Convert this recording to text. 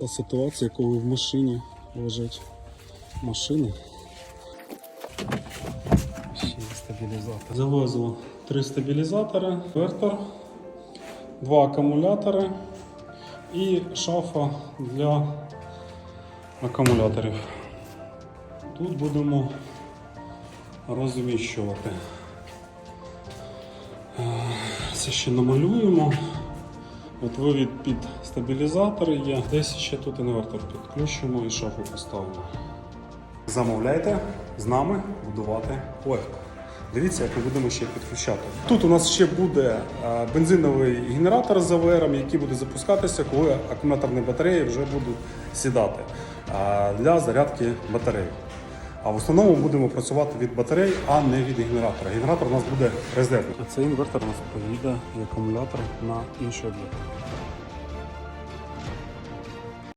Та ситуація, коли в машині лежать машини. Ще стабілізатор. Завезло три стабілізатори, вертор, два акумулятори і шафа для акумуляторів. Тут будемо розміщувати. Е, Це ще намалюємо. От вивід під стабілізатори є. Десь ще тут інвертор підключимо і шафу поставимо. Замовляйте з нами будувати легко. Дивіться, як ми будемо ще підключати. Тут у нас ще буде е, бензиновий генератор з АВРом, який буде запускатися, коли акумуляторні батареї вже будуть сідати е, для зарядки батарей. А в основному будемо працювати від батарей, а не від генератора. Генератор у нас буде резервний. А цей інвертор у нас поїде і акумулятор на інший об'єкт.